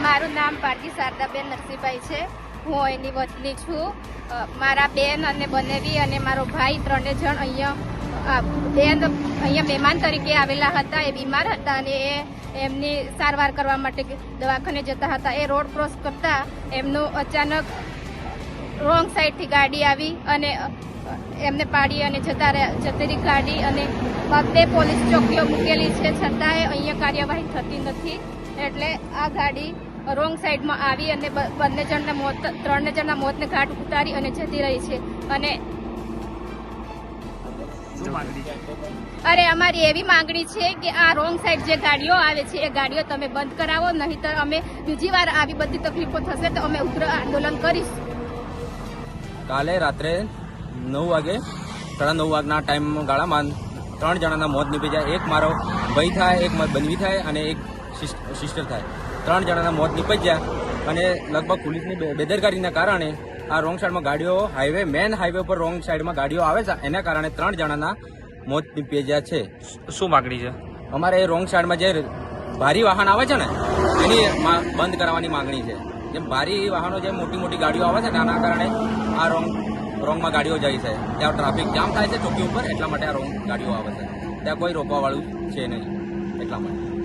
મારું નામ પારજી શારદાબેન નરસિંહભાઈ છે. હું એની વતની છું. મારા બેન અને બનેવી અને મારો ભાઈ ત્રણે જણ અહીંયા બેન અહીંયા મહેમાન તરીકે આવેલા હતા. એ બીમાર હતા અને એ એમની સારવાર કરવા માટે દવાખાને જતા હતા. એ રોડ ક્રોસ કરતા એમનું અચાનક રોંગ સાઈડથી ગાડી આવી અને એમને પાડી અને જતા રહ્યા, જતી ગાડી અને બે પોલીસ ચોકીઓ મૂકેલી છે. છતાંય અહીંયા કાર્યવાહી થતી નથી. એટલે આ ગાડી રોંગ સાઈડમાં આવી અને બંને જણના મોત ત્રણને જણના મોતને ઘાટ ઉતારી અને જતી રહી છે. અને અરે, અમારી એવી માંગણી છે કે આ રોંગ સાઈડ જે ગાડીઓ આવે છે, એ ગાડીઓ તમે બંધ કરાવો, નહીતર અમે બીજી વાર આવી બધી તકલીફો થશે તો અમે ઉગ્ર આંદોલન કરીશું. કાલે રાત્રે નવ વાગે, સાડા નવ વાગના ટાઈમ ગાળામાં ત્રણ જણાના મોત નીપી જાય એક મારો ભાઈ થાય, એક બનવી થાય અને એક સિસ્ટર થાય. ત્રણ જણાના મોત નીપજ્યા અને લગભગ પોલીસની બે- બેદરકારીના કારણે આ રોંગ સાઈડમાં ગાડીઓ હાઈવે મેન હાઈવે પર રોંગ સાઈડમાં ગાડીઓ આવે છે. એના કારણે ત્રણ જણાના મોત નીપજ્યા છે. શું માંગણી છે? અમારે એ રોંગ સાઈડમાં જે ભારી વાહન આવે છે ને એની બંધ કરાવવાની માંગણી છે. જેમ ભારી વાહનો જે મોટી મોટી ગાડીઓ આવે છે ને આના કારણે આ રોંગ રોંગમાં ગાડીઓ જાય છે. ત્યાં ટ્રાફિક જામ થાય છે ચોકી ઉપર એટલા માટે આ રોંગ ગાડીઓ આવે છે. ત્યાં કોઈ રોકવાવાળું છે નહીં એટલા માટે.